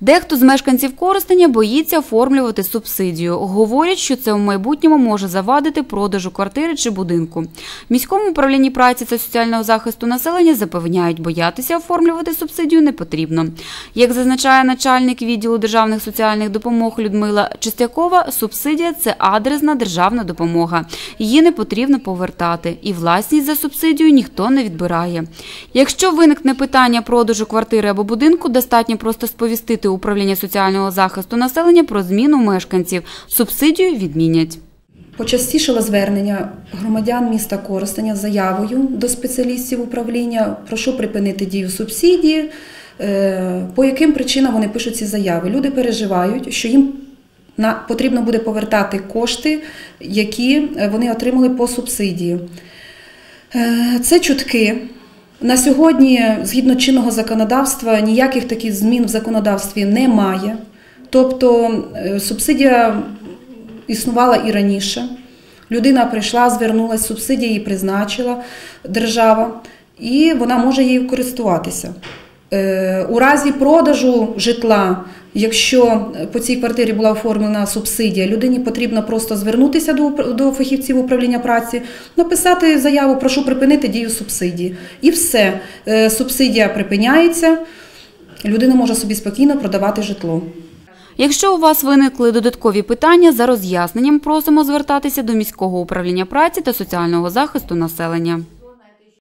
Дехто з мешканців Коростеня боїться оформлювати субсидію. Говорять, що це в майбутньому може завадити продажу квартири чи будинку. В міському управлінні праці та соціального захисту населення запевняють, боятися оформлювати субсидію не потрібно. Як зазначає начальник відділу державних соціальних допомог Людмила Чистякова, субсидія це адресна державна допомога. Її не потрібно повертати, і власність за субсидію ніхто не відбирає. Якщо виникне питання продажу квартири або будинку, достатньо просто сповістити управління соціального захисту населення про зміну мешканців. Субсидію відмінять. Почастішало звернення громадян міста Коростеня з заявою до спеціалістів управління. Прошу припинити дію субсидії. Е, По яким причинам вони пишуть ці заяви? Люди переживають, що їм потрібно буде повертати кошти, які е, вони отримали по субсидії. Е, Це чутки. На сьогодні, згідно чинного законодавства, ніяких таких змін в законодавстві немає. Тобто е, субсидія існувала і раніше. Людина прийшла, звернулася, субсидія її призначила держава, і вона може її користуватися. Е, У разі продажу житла, якщо по цій квартирі була оформлена субсидія, людині потрібно просто звернутися до, фахівців управління праці, написати заяву, прошу припинити дію субсидії. І все, Е, субсидія припиняється, людина може собі спокійно продавати житло. Якщо у вас виникли додаткові питання, за роз'ясненням просимо звертатися до міського управління праці та соціального захисту населення.